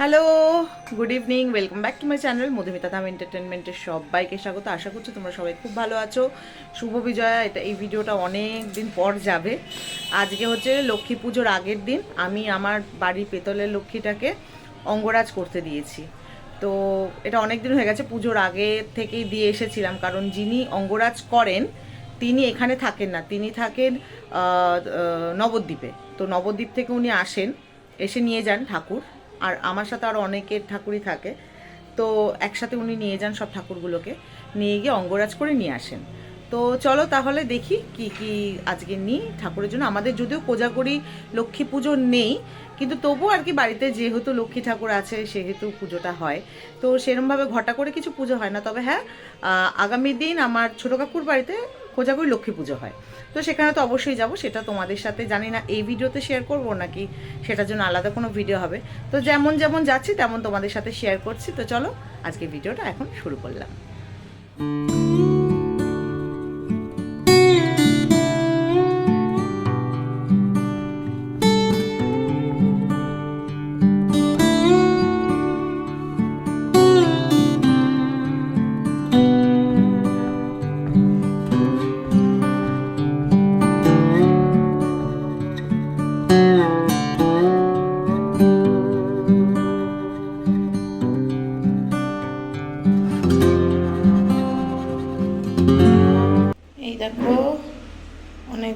Hello good evening welcome back to my channel Madhumita Dham এন্টারটেনমেন্টের সবাইকে স্বাগত। আশা করছি তোমরা সবাই খুব ভালো আছো। শুভ বিজয়া, এটা এই ভিডিওটা অনেক দিন পর যাবে। আজকে হচ্ছে লক্ষ্মী পুজোর আগের দিন আমি আমার বাড়ির পেতলের লক্ষ্মীটাকে অঙ্গরাজ করতে দিয়েছি। তো এটা অনেক দিন হয়ে গেছে, পুজোর আগে থেকেই দিয়ে এসেছিলাম, কারণ যিনি অঙ্গরাজ করেন, তিনি এখানে থাকেন না। তিনি থাকেন নবদ্বীপে। তো নবদ্বীপ থেকে উনি আসেন, এসে নিয়ে যান ঠাকুর। আর আমার সাথে আরও অনেকের ঠাকুরই থাকে। তো একসাথে উনি নিয়ে যান সব ঠাকুরগুলোকে। নিয়ে গিয়ে অঙ্গরাজ করে নিয়ে আসেন। তো চলো তাহলে দেখি কি কি আজকে নিই ঠাকুরের জন্য। আমাদের যদিও কোজাগরি লক্ষ্মী পুজো নেই, কিন্তু তবু আর কি বাড়িতে যেহেতু লক্ষ্মী ঠাকুর আছে, সেহেতু পুজোটা হয়। তো সেরমভাবে ঘটা করে কিছু পুজো হয় না। তবে হ্যাঁ আগামী দিন আমার ছোটো কাকুর বাড়িতে কোজাগরি লক্ষ্মী পুজো হয়। তো সেখানে তো অবশ্যই যাব, সেটা তোমাদের সাথে জানি না, এই ভিডিওতে শেয়ার করব নাকি সেটার জন্য আলাদা কোনো ভিডিও হবে। তো যেমন যেমন যাচ্ছি, তেমন তোমাদের সাথে শেয়ার করছি। তো চলো আজকে ভিডিওটা এখন শুরু করলাম।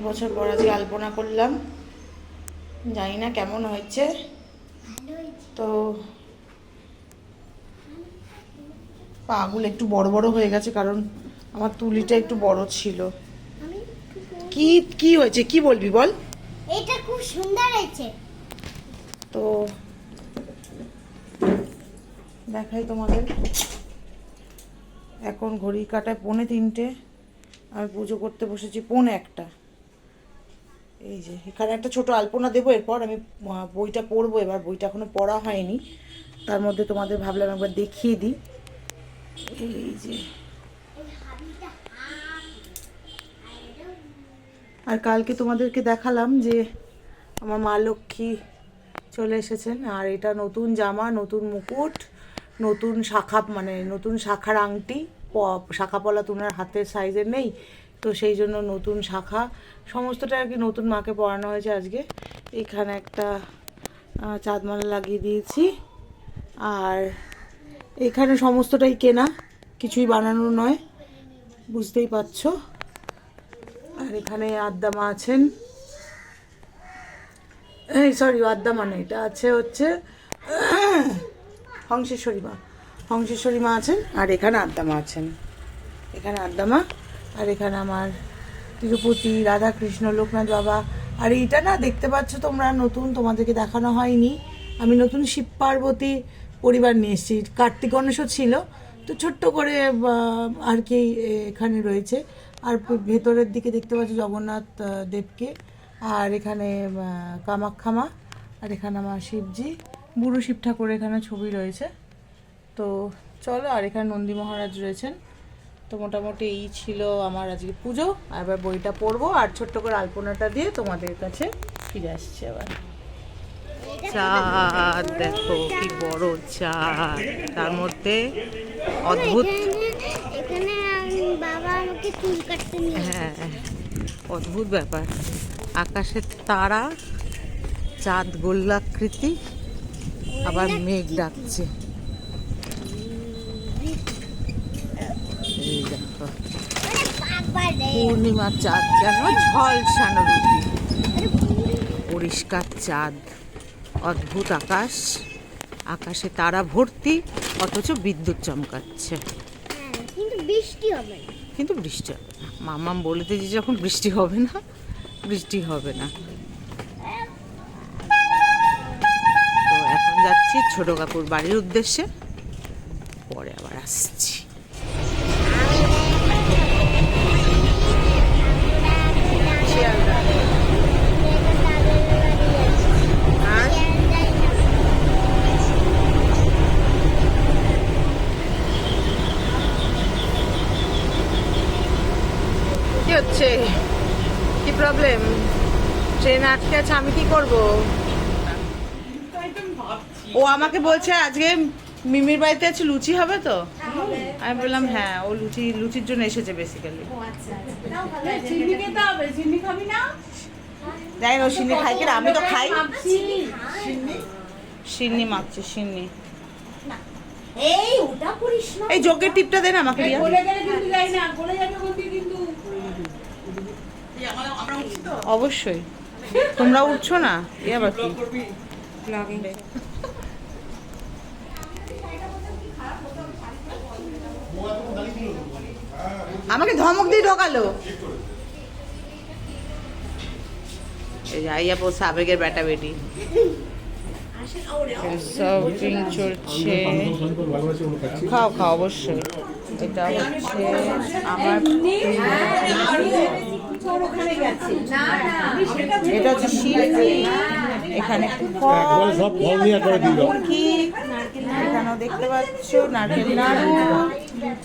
বছর পর আজকে আলপনা করলাম। জানি না কেমন হয়েছে। তো পাগুলো একটু বড় বড় হয়ে গেছে কারণ আমার তুলিটা একটু বড় ছিল। কি কি হয়েছে? কি বলবি বল? এটা খুব সুন্দর হয়েছে। তো দেখাই তোমাদের। এখন ঘড়ি কাটায় পৌনে তিনটে। আমি পুজো করতে বসেছি পৌনে একটা। এই যে, এখানে একটা ছোট আলপনা দেবো, এরপর আমি বইটা পড়ব। এবার বইটা এখনও পড়া হয়নি। তার মধ্যে তোমাদের ভাবলাম একবার দেখিয়ে দিই। এই যে। আর কালকে তোমাদেরকে দেখালাম যে, আমার মা লক্ষ্মী চলে এসেছেন। আর এটা নতুন জামা, নতুন মুকুট, নতুন শাখা মানে নতুন শাখার আংটি শাখা পলা তোমার হাতের সাইজের নেই। তো সেই জন্য নতুন শাখা, সমস্তটা আর কি নতুন মাকে পরানো হয়েছে আজকে। এখানে একটা চাঁদমালা লাগিয়ে দিয়েছি। আর এখানে সমস্তটাই কেনা, কিছুই বানানো নয়, বুঝতেই পারছ। আর এখানে আদ্দামা আছেন। এই সরি আদ্দামা নেই এটা আছে হচ্ছে, হংসেশ্বরী মা হংসেশ্বরী মা আছেন, আর এখানে আদ্দামা আছেন। এখানে আদ্দামা আর এখানে আমার তিরুপতি, রাধাকৃষ্ণ, লোকনাথ বাবা। আর এটা না দেখতে পাচ্ছ তোমরা নতুন, তোমাদেরকে দেখানো হয়নি। আমি নতুন শিব পার্বতী পরিবার নিয়ে এসেছি। কার্তিক গণেশও ছিল। তো ছোট্ট করে আর কি এখানে রয়েছে। আর ভেতরের দিকে দেখতে পাচ্ছ জগন্নাথ দেবকে। আর এখানে কামাখ্যামা আর এখানে আমার শিবজি। বুড়ো শিব ঠাকুর এখানে ছবি রয়েছে। তো চলো, আর এখানে নন্দী মহারাজ রয়েছেন। তো মোটামুটি এই ছিল আমার আজকে পুজো। আর এবার বইটা পড়ব আর ছোট্ট করে আলপনাটা দিয়ে তোমাদের কাছে ফিরে আসছে আবার। চাঁদ দেখো কি বড় চাঁদ। তার মধ্যে অদ্ভুত এখানে এখানে আম- বাবা আমাকে চুল কাটতে নিয়ে হ্যাঁ অদ্ভুত ব্যাপার। আকাশের তারা চাঁদ গোল্লাকৃতি আবার মেঘ ডাকছে এই দেখো একবার রে পূর্ণিমার চাঁদ যেন ঝলসানো রুটি। পরিষ্কার চাঁদ অদ্ভুত আকাশ আকাশে তারা ভর্তি অথচ বিদ্যুৎ চমকাচ্ছে। হ্যাঁ, কিন্তু বৃষ্টি হবে কিন্তু বৃষ্টি হবে না। মামাম বলেতে যে যখন বৃষ্টি হবে না বৃষ্টি হবে না। তো এখন যাচ্ছি ছোট কাকুর বাড়ির উদ্দেশ্যে পরে আবার আসছি। করব? ও আমাকে বলছে আজকে মিমির বাড়িতে আছে লুচি হবে তো? আমি বললাম হ্যাঁ ও লুচি লুচির জন্য এসেছে বেসিক্যালি চিনি খাবি না? যাই না ও সিন্নি খাই কিনা আমি তো খাই। চিনি। সিন্নি? মাখছে সিন্নি। এই ওটা করিস না। এই যোগের টিপটা দেন আমাকে রিয়া গলে গেলে কিন্তু যাই না যাবে কিন্তু। অবশ্যই। তোমরা উঠছো না? এ আবার কি আমাকে ধমক দিয়ে ঢোকালো। এই যে আইয়া পো আবেগের বেটা বেটি। সার্ভিং চলছে। খাও খাও অবশ্যই। এটা হচ্ছে আমার এটা হচ্ছে শিল্পী এখানে এখানেও দেখতে পাচ্ছ নারকেল নাড়ু।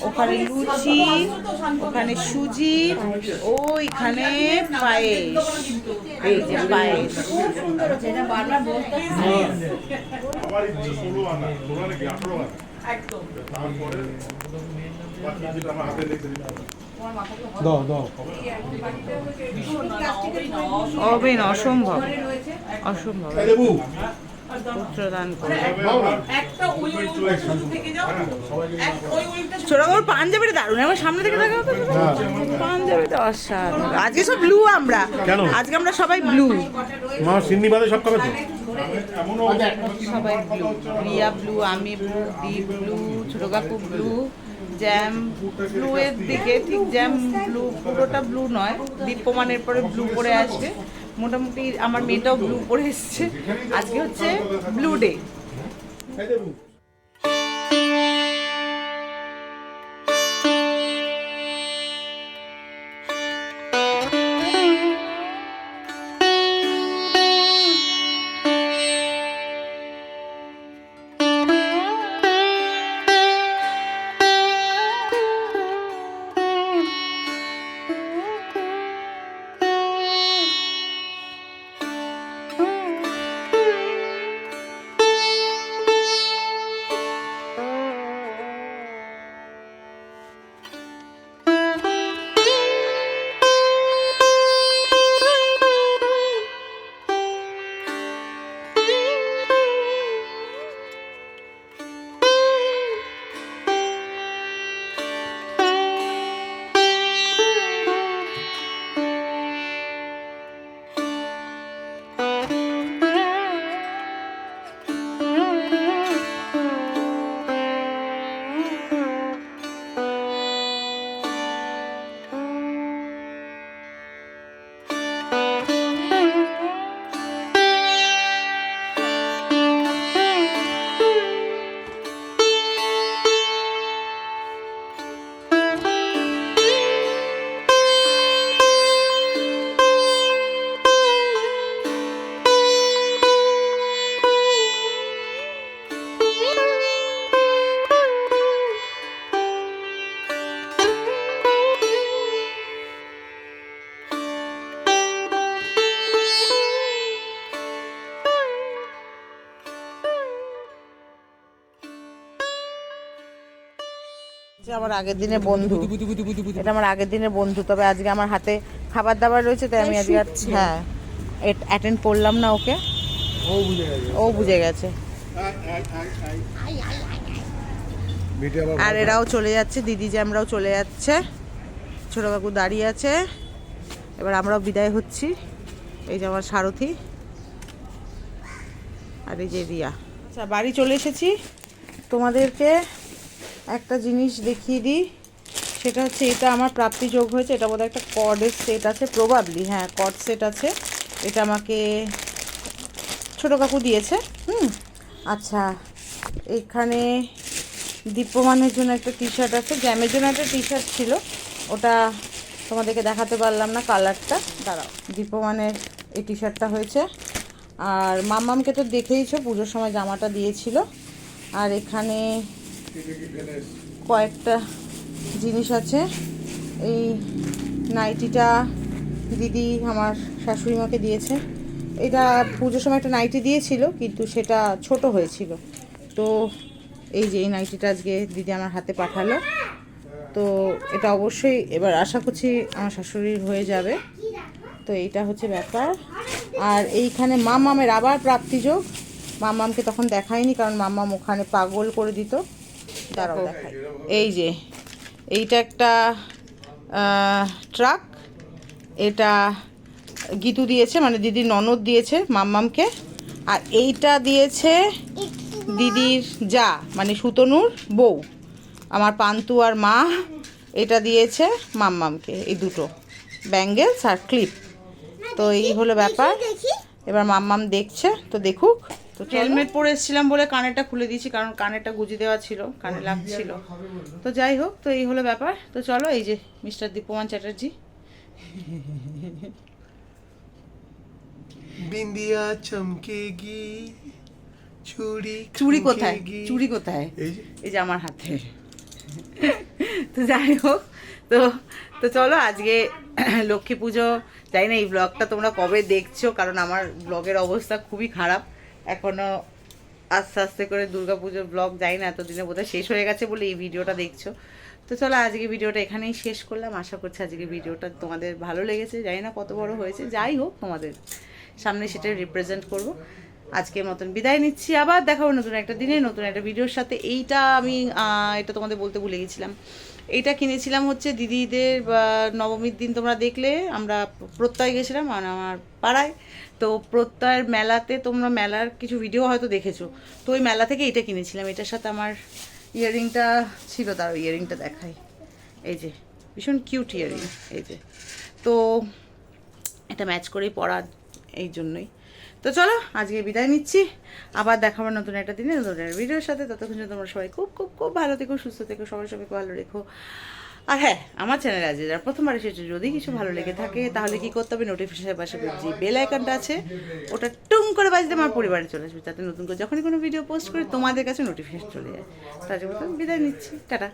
ওখানে লুচি ওখানে সুজি ও এখানে পায়েস। এই যে পায়েস। আমার ইচ্ছে ষোলো আনা ষোলো আনা আঠারো আনা তারপরে বাকি যেটা আমার হাতে লেগে দাও দাও অবিন অসম্ভব। অসম্ভব। পুত্রদান করে। একটা ওই ওই থেকে যাও ছোট বড় পাঞ্জাবিটা দারুণ। আমার সামনে থেকে দেখা হতো পাঞ্জাবিটা অসাধারণ। আজকে সব ব্লু আমরা। আজকে আমরা সবাই ব্লু মা সিন্নি বাদে সব খাবে তো? সবাই ব্লু রিয়া ব্লু আমি ব্লু ব্লু ছোট কাকু ব্লু জ্যাম ব্লু এর দিকে ঠিক জ্যাম ব্লু পুরোটা ব্লু নয়। দীপ্যমানের পরে ব্লু পরে আসবে মোটামুটি আমার মেয়েটাও ব্লু পরে এসছে। আজকে হচ্ছে ব্লু ডে আমার আগের দিনের বন্ধু। এটা আমার আগের দিনের বন্ধু তবে আজকে আমার হাতে খাবার দাবার রয়েছে তাই আমি আজকে হ্যাঁ অ্যাটেন্ড করলাম না ওকে। ও বুঝে গেছে। ও বুঝে গেছে। আর এরাও চলে যাচ্ছে দিদি যে আমরাও চলে যাচ্ছে। ছোট কাকু দাঁড়িয়ে আছে। এবার আমরাও বিদায় হচ্ছি। এই যে আমার সারথি আর এই যে রিয়া। আচ্ছা বাড়ি চলে এসেছি তোমাদেরকে। একটা জিনিস দেখিয়ে দিই, সেটা হচ্ছে এটা আমার প্রাপ্তি যোগ হয়েছে, এটা বোধহয় একটা কর্ডের সেট আছে প্রবাবলি হ্যাঁ কর্ড সেট আছে, এটা আমাকে ছোট কাকু দিয়েছে, হুম আচ্ছা এখানে দীপ্যমানের জন্য একটা টি শার্ট আছে, জ্যামের জন্য একটা টি শার্ট ছিল, ওটা তোমাদেরকে দেখাতে পারলাম না কালারটা দাঁড়াও, দীপ্যমানের এই টি শার্টটা হয়েছে, আর মাম্মামকে তো দেখেইছো, পুজোর সময় জামাটা দিয়েছিল, আর এখানে কয়েকটা জিনিস আছে। এই নাইটিটা দিদি আমার শাশুড়ি মাকে দিয়েছে। এটা পুজোর সময় একটা নাইটি দিয়েছিল, কিন্তু সেটা ছোট হয়েছিল। তো এই যে এই নাইটিটা আজকে দিদি আমার হাতে পাঠালো। তো এটা অবশ্যই এবার আশা করছি আমার শাশুড়ির হয়ে যাবে। তো এইটা হচ্ছে ব্যাপার। আর এইখানে মামামের আবার প্রাপ্তিযোগ মামামকে তখন দেখায়নি কারণ মামাম ওখানে পাগল করে দিত। দাঁড়াও দেখাই। এই যে এইটা একটা ট্রাক এটা গীতু দিয়েছে মানে দিদির ননদ দিয়েছে মাম্মামকে আর এইটা দিয়েছে দিদির যা মানে সুতনুর বউ। আমার পান্তু আর মা এটা দিয়েছে মাম্মামকে এই দুটো। ব্যাঙ্গেলস আর ক্লিপ। তো এই হলো ব্যাপার। এবার মাম্মাম দেখছে তো দেখুক। তো হেলমেট পরে এসেছিলাম বলে কানেরটা খুলে দিয়েছি কারণ কানেরটা গুজি দেওয়া ছিল কানে লাগছিল। তো যাই হোক তো এই হলো ব্যাপার। তো চলো এই যে মিস্টার দীপমান চ্যাটার্জি। বিন্দিয়া চমকেগি চুড়ি চুড়ি কোথায়। চুড়ি কোথায়? এই যে। এই যে আমার হাতে। তো যাই হোক তো তো চলো আজকে লক্ষ্মী পুজো। জানি না এই ব্লগটা তোমরা কবে দেখছ কারণ আমার ব্লগের অবস্থা খুবই খারাপ। এখনও আস্তে আস্তে করে দুর্গাপুজোর ব্লগ যাই না, এতদিনে বোধহয় শেষ হয়ে গেছে বলে এই ভিডিওটা দেখছ। তো চলো, আজকে ভিডিওটা এখানেই শেষ করলাম। আশা করছি আজকে ভিডিওটা তোমাদের ভালো লেগেছে। জানি না কত বড় হয়েছে, যাই হোক তোমাদের সামনে সেটা রিপ্রেজেন্ট করব। আজকের মতন বিদায় নিচ্ছি। আবার দেখাবো নতুন একটা দিনে, নতুন একটা ভিডিওর সাথে। এইটা আমি এটা তোমাদের বলতে ভুলে গেছিলাম। এইটা কিনেছিলাম হচ্ছে দিদিদের নবমীর দিন তোমরা দেখলে। আমরা প্রত্যয় গেছিলাম আমার পাড়ায়। তো প্রত্যয়ের মেলাতে তোমরা মেলার কিছু ভিডিও হয়তো দেখেছ। তো ওই মেলা থেকে এটা কিনেছিলাম। এটার সাথে আমার ইয়াররিংটা ছিল, তার ইয়াররিংটা দেখাই। এই যে, ভীষণ কিউট ইয়াররিং এই যে। তো এটা ম্যাচ করেই পড়া এই জন্যই। তো চলো, আজকে বিদায় নিচ্ছি। আবার দেখাবার নতুন একটা দিনে, নতুন একটা ভিডিওর সাথে। ততক্ষণ তোমরা সবাই খুব খুব খুব ভালো থেকো, সুস্থ থেকো, সবাই সবাইকে ভালো রেখো। আর হ্যাঁ আমার চ্যানেলে আজকে যারা প্রথমবার এসেছে, যদি কিছু ভালো লেগে থাকে, তাহলে কি করতে হবে? নোটিফিকেশনের পাশে যে বেল আইকনটা আছে, ওটা টুং করে বাজতে আমার পরিবারে চলে আসবে। যাতে নতুন করে যখনই কোনো ভিডিও পোস্ট করি, তোমাদের কাছে নোটিফিকেশন চলে যায়। তার জন্য বিদায় নিচ্ছি। টাটা।